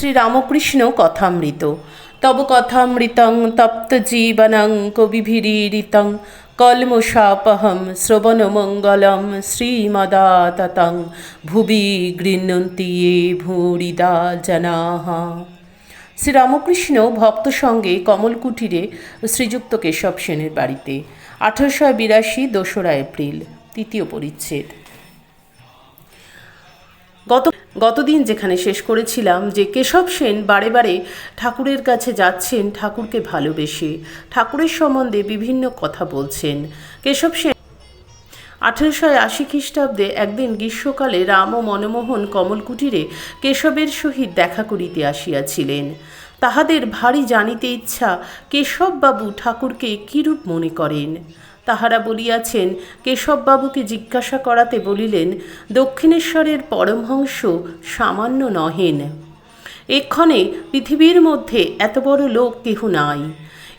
শ্রীরামকৃষ্ণ কথামৃত। তব কথামৃতং তপ্ত জীবনং কবিভিরীরিতং। কলমশাপহম শ্রবণমঙ্গলম শ্রীমদাততং। ভুবি গৃহন্তি ये ভূরিদা জনাঃ শ্রীরামকৃষ্ণ ভক্ত সঙ্গে কমলকুটিরে শ্রীযুক্ত কেশব সেনের বাড়িতে। আঠারোশো বিরাশি দোসরা এপ্রিল, তৃতীয় পরিচ্ছেদ। গত গতদিন যেখানে শেষ করেছিলাম যে কেশব সেন বারে বারে ঠাকুরের কাছে যাচ্ছেন ঠাকুরকে ভালোবেসে। ঠাকুরের সম্বন্ধে বিভিন্ন কথা বলছেন। কেশব সেন আঠেরোশো আশি খ্রিস্টাব্দে একদিন গ্রীষ্মকালে রাম ও মনমোহন কমলকুটিরে কেশবের সহিত দেখা করিতে আসিয়াছিলেন। তাহাদের ভারী জানিতে ইচ্ছা কেশববাবু ঠাকুরকে কিরূপ মনে করেন? তাহারা বলিয়াছেন, কেশববাবুকে জিজ্ঞাসা করাতে বলিলেন, দক্ষিণেশ্বরের পরমহংস সামান্য নহেন। এক্ষণে পৃথিবীর মধ্যে এত বড় লোক কেহ নাই।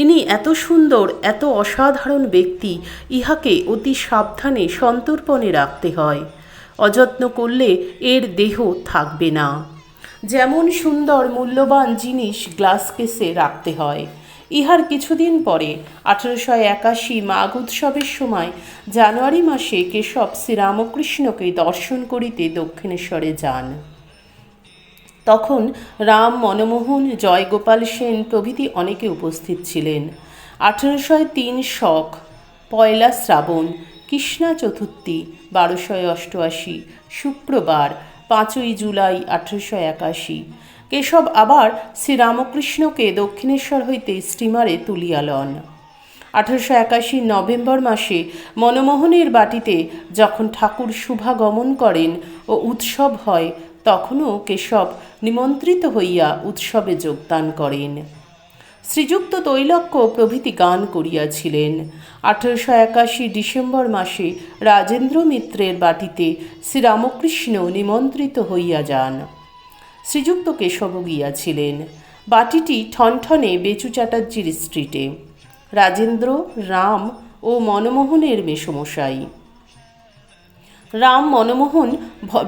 ইনি এত সুন্দর, এত অসাধারণ ব্যক্তি, ইহাকে অতি সাবধানে সন্তর্পণে রাখতে হয়। অযত্ন করলে এর দেহ থাকবে না। যেমন সুন্দর, মূল্যবান জিনিস গ্লাস কেসে রাখতে হয়। ইহার কিছুদিন পরে, আঠেরোশো একাশি মাঘ উৎসবের সময়, জানুয়ারি মাসে কেশব শ্রীরামকৃষ্ণকে দর্শন করিতে দক্ষিণেশ্বরে যান। তখন রাম মনমোহন, জয়গোপাল সেন প্রভৃতি অনেকে উপস্থিত ছিলেন। আঠেরোশো তিন শক, পয়লা শ্রাবণ, কৃষ্ণা চতুর্থী, বারোশো অষ্টআশি, শুক্রবার, পাঁচই জুলাই, আঠেরোশো একাশি। কেশব আবার শ্রীরামকৃষ্ণকে দক্ষিণেশ্বর হইতে স্টিমারে তুলিয়া লন। আঠারোশো একাশি নভেম্বর মাসে মনমোহনের বাটিতে যখন ঠাকুর শুভাগমন করেন ও উৎসব হয়, তখনও কেশব নিমন্ত্রিত হইয়া উৎসবে যোগদান করেন। শ্রীযুক্ত তৈলক্য প্রভৃতি গান করিয়াছিলেন। আঠারোশো একাশি ডিসেম্বর মাসে রাজেন্দ্র মিত্রের বাটিতে শ্রীরামকৃষ্ণ নিমন্ত্রিত হইয়া যান। শ্রীযুক্ত কেশব গিয়াছিলেন বাটিটি ঠনঠনে বেচু চ্যাটার্জির স্ট্রিটে। রাজেন্দ্র, রাম ও মনমোহনের মেসমশাই রাম, মনমোহন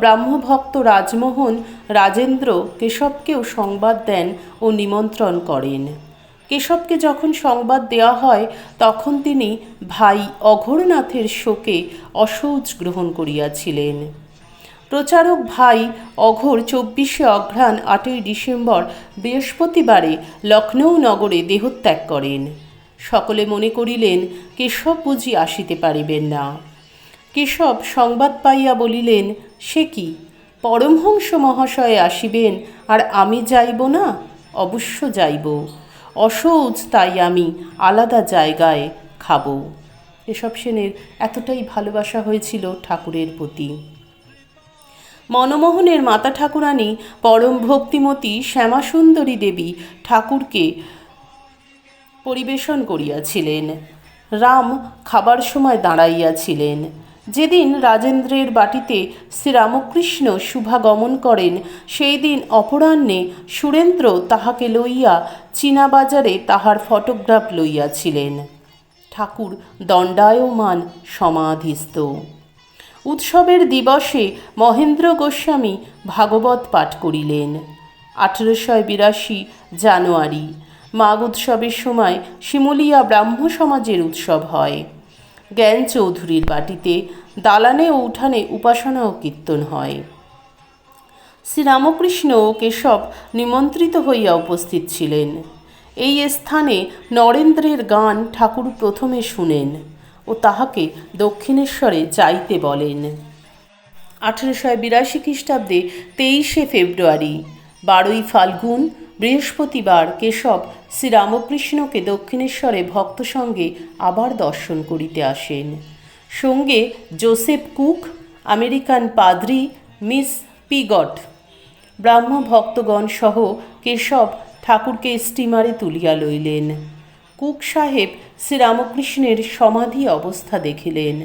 ব্রাহ্মভক্ত রাজমোহন, রাজেন্দ্র কেশবকেও সংবাদ দেন ও নিমন্ত্রণ করেন। কেশবকে যখন সংবাদ দেওয়া হয়, তখন তিনি ভাই অঘোরনাথের শোকে অসৌচ গ্রহণ করিয়াছিলেন। প্রচারক ভাই অঘোর চব্বিশে অঘ্রাণ আটই ডিসেম্বর বৃহস্পতিবারে লখনৌ নগরে দেহত্যাগ করেন। সকলে মনে করিলেন, কেশব বুঝি আসিতে পারিবেন না। কেশব সংবাদ পাইয়া বলিলেন, সে কি? পরমহংস মহাশয়ে আসিবেন, আর আমি যাইব না? অবশ্য যাইব। অসৌচ তাই আমি আলাদা জায়গায় খাব। এসব সেনের এতটাই ভালোবাসা হয়েছিল ঠাকুরের প্রতি। মনমোহনের মাতা ঠাকুরানী পরম ভক্তিমতী শ্যামাসুন্দরী দেবী ঠাকুরকে পরিবেশন করিয়াছিলেন। রাম খাবার সময় দাঁড়াইয়াছিলেন। যেদিন রাজেন্দ্রের বাটিতে শ্রীরামকৃষ্ণ শুভাগমন করেন, সেই দিন অপরাহ্নে সুরেন্দ্র তাহাকে লইয়া চীনাবাজারে তাহার ফটোগ্রাফ লইয়াছিলেন। ঠাকুর দণ্ডায়মান সমাধিস্থ। উৎসবের দিবসে মহেন্দ্র গোস্বামী ভাগবত পাঠ করিলেন। আঠেরোশো বিরাশি জানুয়ারি, মাঘ উৎসবের সময় শিমুলিয়া ব্রাহ্ম সমাজের উৎসব হয়। জ্ঞান চৌধুরীর বাটিতে দালানে ও উঠানে উপাসনা ও কীর্তন হয়। শ্রীরামকৃষ্ণ ও কেশব নিমন্ত্রিত হইয়া উপস্থিত ছিলেন। এই স্থানে নরেন্দ্রের গান ঠাকুর প্রথমে শুনেন। তাহাকে দক্ষিণেশ্বরে যাইতে বলেন। আঠেরোশো বিরাশি খ্রিস্টাব্দে তেইশে ফেব্রুয়ারি, বারোই ফাল্গুন, বৃহস্পতিবার কেশব শ্রীরামকৃষ্ণকে দক্ষিণেশ্বরে ভক্ত সঙ্গে আবার দর্শন করিতে আসেন। সঙ্গে জোসেফ কুক, আমেরিকান পাদ্রি মিস পিগট ব্রাহ্ম ভক্তগণ সহ কেশব ঠাকুরকে স্টিমারে তুলিয়া লইলেন। কুক সাহেব শ্রীরামকৃষ্ণের সমাধি অবস্থা দেখিলেন।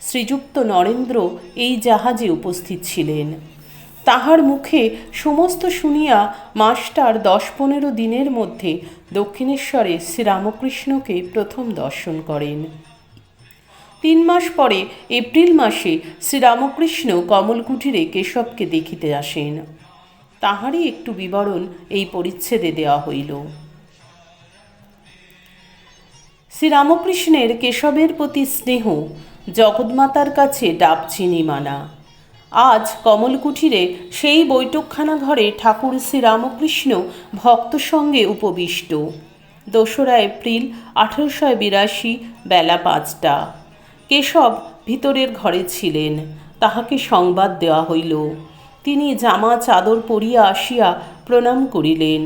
শ্রীযুক্ত নরেন্দ্র এই জাহাজে উপস্থিত ছিলেন। তাহার মুখে সমস্ত শুনিয়া মাস্টার দশ পনেরো দিনের মধ্যে দক্ষিণেশ্বরে শ্রীরামকৃষ্ণকে প্রথম দর্শন করেন। তিন মাস পরে, এপ্রিল মাসে শ্রীরামকৃষ্ণ কমলকুটিরে কেশবকে দেখিতে আসেন। তাহারই একটু বিবরণ এই পরিচ্ছেদে দেওয়া হইল। শ্রীরামকৃষ্ণের কেশবের প্রতি স্নেহ জগৎমাতার কাছে ডাবচিনি মানা। আজ কমলকুঠিরে সেই বৈঠকখানা ঘরে ঠাকুর শ্রীরামকৃষ্ণ ভক্ত সঙ্গে উপবিষ্ট। দোসরা এপ্রিল আঠেরোশো বিরাশি বেলা পাঁচটা। কেশব ভিতরের ঘরে ছিলেন, তাহাকে সংবাদ দেওয়া হইল। তিনি জামা চাদর পরিয়া আসিয়া প্রণাম করিলেন।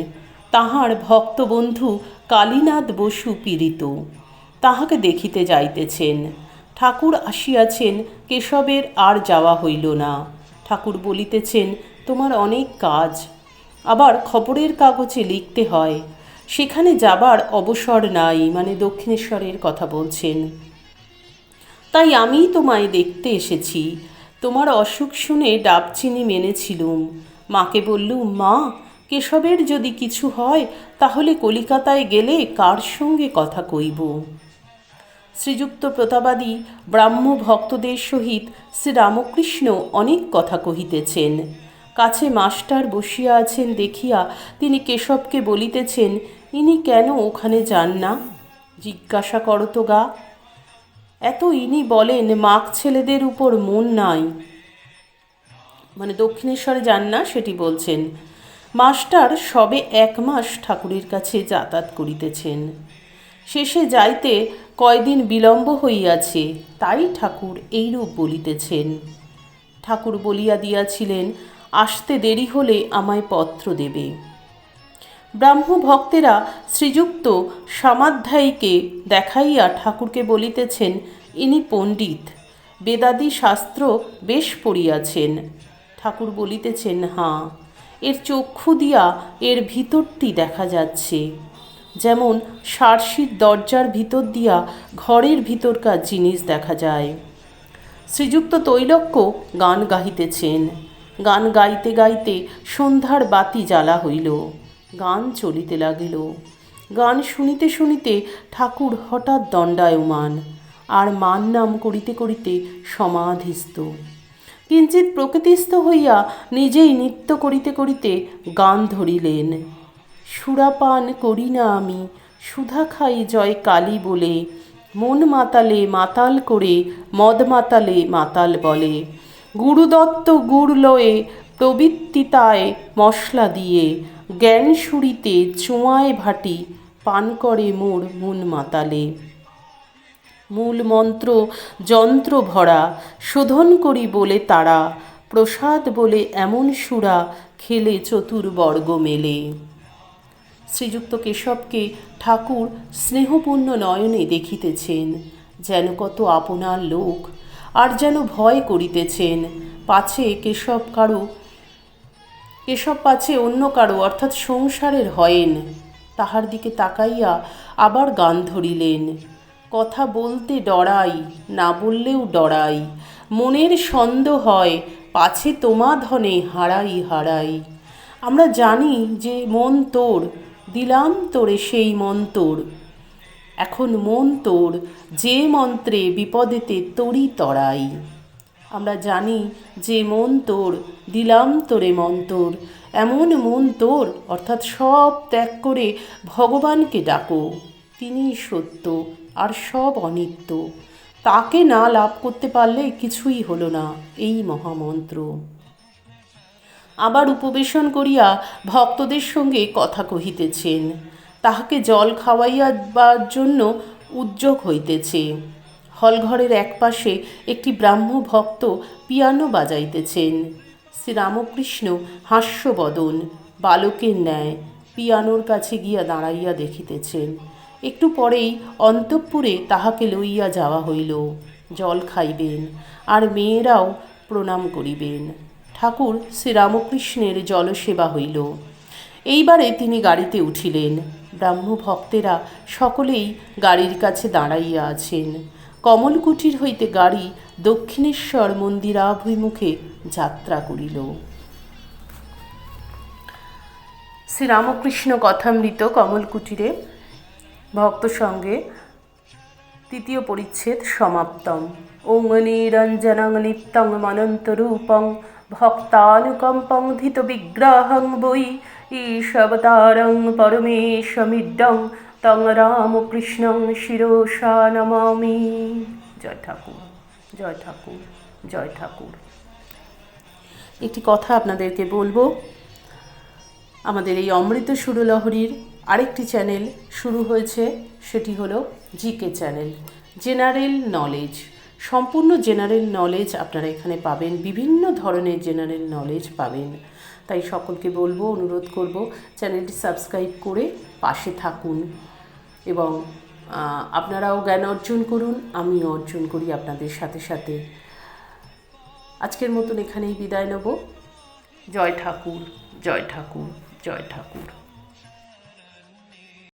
তাহার ভক্তবন্ধু কালীনাথ বসু পীড়িত। তাহাকে দেখিতে যাইতেছেন। ঠাকুর আসিয়াছেন, কেশবের আর যাওয়া হইল না। ঠাকুর বলিতেছেন, তোমার অনেক কাজ। আবার খবরের কাগজে লিখতে হয়। সেখানে যাবার অবসর নাই। মানে দক্ষিণেশ্বরের কথা বলছেন। তাই আমি তোমায় দেখতে এসেছি। তোমার অসুখ শুনে ডাবচিনি মেনেছিলুম। মাকে বললুম, মা, কেশবের যদি কিছু হয়, তাহলে কলিকাতায় গেলে কার সঙ্গে কথা কইব? শ্রীযুক্ত প্রতাবাদী ব্রাহ্ম ভক্তদের সহিত শ্রীরামকৃষ্ণ অনেক কথা কহিতেছেন। কাছে মাস্টার বসিয়া আছেন দেখিয়া তিনি কেশবকে বলিতেছেন, ইনি কেন ওখানে যান না? জিজ্ঞাসা করো তো গা। এত ইনি বলেন, মাক ছেলেদের উপর মন নাই। মানে দক্ষিণেশ্বরে যান না? সেটি বলছেন। মাস্টার সবে এক মাস ঠাকুরের কাছে যাতায়াত করিতেছেন। শেষে যাইতে কয়দিন বিলম্ব হইয়াছে, তাই ঠাকুর এইরূপ বলিতেছেন। ঠাকুর বলিয়া দিয়াছিলেন, আসতে দেরি হলে আমায় পত্র দেবে। ব্রাহ্ম ভক্তেরা শ্রীযুক্ত সামাধ্যায়ীকে দেখাইয়া ঠাকুরকে বলিতেছেন, ইনি পণ্ডিত, বেদাদি শাস্ত্র বেশ পড়িয়াছেন। ঠাকুর বলিতেছেন, হাঁ, এর চক্ষু দিয়া এর ভিতরটি দেখা যাচ্ছে। যেমন সারসির দরজার ভিতর দিয়া ঘরের ভিতরকার জিনিস দেখা যায়। শ্রীযুক্ত তৈলক্য গান গাহিতেছেন। গান গাইতে গাইতে সন্ধ্যার বাতি জ্বালা হইল। গান চলিতে লাগিল। গান শুনিতে শুনিতে ঠাকুর হঠাৎ দণ্ডায়মান আর মান নাম করিতে করিতে সমাধিস্থ। কিঞ্চিত প্রকৃতিস্থ হইয়া নিজেই নৃত্য করিতে করিতে গান ধরিলেন। সুরাপান করি না আমি, সুধা খাই জয় কালী বলে। মন মাতালে মাতাল করে, মদ মাতালে মাতাল বলে। গুরুদত্ত গুড় লয়ে, প্রবৃত্তিতায় মশলা দিয়ে। জ্ঞান সুরিতে চোঁয়ায় ভাটি, পান করে মোর মন মাতালে। মূল মন্ত্র, যন্ত্র ভরা, শোধন করি বলে তারা। প্রসাদ বলে এমন সুরা, খেলে চতুর্বর্গ মেলে। শ্রীযুক্ত কেশবকে ঠাকুর স্নেহপূর্ণ নয়নে দেখিতেছেন। যেন কত আপনার লোক, আর যেন ভয় করিতেছেন। পাছে কেশব কারও, কেশব পাছে অন্য কারও, অর্থাৎ সংসারের হয়েন। তাহার দিকে তাকাইয়া আবার গান ধরিলেন। কথা বলতে ডরাই, না বললেও ডরাই। মনের ছন্দ হয়, পাছে তোমা ধনে হারাই হারাই। আমরা জানি যে মন তোর দিলাম তোরে সেই মন্তর এখন মন তোর, যে মন্ত্রে বিপদেতে তরি তরাই। আমরা জানি যে মন তোর, দিলাম তোরে মন তোর। এমন মন তোর, অর্থাৎ সব ত্যাগ করে ভগবানকে ডাকো। তিনি সত্য, আর সব অনিত্য। তাকে না লাভ করতে পারলে কিছুই হলো না, এই মহামন্ত্র। আবার উপবেশন করিয়া ভক্তদের সঙ্গে কথা কহিতেছেন। তাহাকে জল খাওয়াইয়াবার জন্য উদ্যোগ হইতেছে। হলঘরের একপাশে একটি ব্রাহ্ম ভক্ত পিয়ানো বাজাইতেছেন। শ্রীরামকৃষ্ণ হাস্যবদন, বালকের ন্যায় পিয়ানোর কাছে গিয়া দাঁড়াইয়া দেখিতেছেন। একটু পরেই অন্তঃপুরে তাহাকে লইয়া যাওয়া হইল। জল খাইবেন আর মেয়েরাও প্রণাম করিবেন। ঠাকুর শ্রীরামকৃষ্ণের জলসেবা হইল। এইবারে তিনি গাড়িতে উঠিলেন। ব্রাহ্ম ভক্তেরা সকলেই গাড়ির কাছে দাঁড়াইয়া আছেন। কমলকুটির হইতে গাড়ি দক্ষিণেশ্বর মন্দিরাভিমুখে যাত্রা করিল। শ্রীরামকৃষ্ণ কথামৃত কমলকুটিরে। ভক্ত সঙ্গে তৃতীয় পরিচ্ছেদ সমাপ্তম। ওং নিরঞ্জনং নিত্যং মনন্তরূপং ভক্তানুকম্পং ধিত বিগ্রহং বৈ ঈশবতারং পরমেশমিডং তং রামকৃষ্ণং শিরসা নমামি জয় ঠাকুর জয় ঠাকুর জয় ঠাকুর একটি কথা আপনাদেরকে বলব। আমাদের এই অমৃত সুরলহরীর আরেকটি চ্যানেল শুরু হয়েছে, সেটি হলো জিকে চ্যানেল, জেনারেল নলেজ। সম্পূর্ণ জেনারেল নলেজ আপনারা এখানে পাবেন, বিভিন্ন ধরনের জেনারেল নলেজ পাবেন। তাই সকলকে বলব, অনুরোধ করব চ্যানেলটি সাবস্ক্রাইব করে পাশে থাকুন এবং আপনারাও জ্ঞান অর্জন করুন, আমিও অর্জন করি আপনাদের সাথে সাথে। আজকের মতন এখানেই বিদায় নেব। জয় ঠাকুর জয় ঠাকুর জয় ঠাকুর।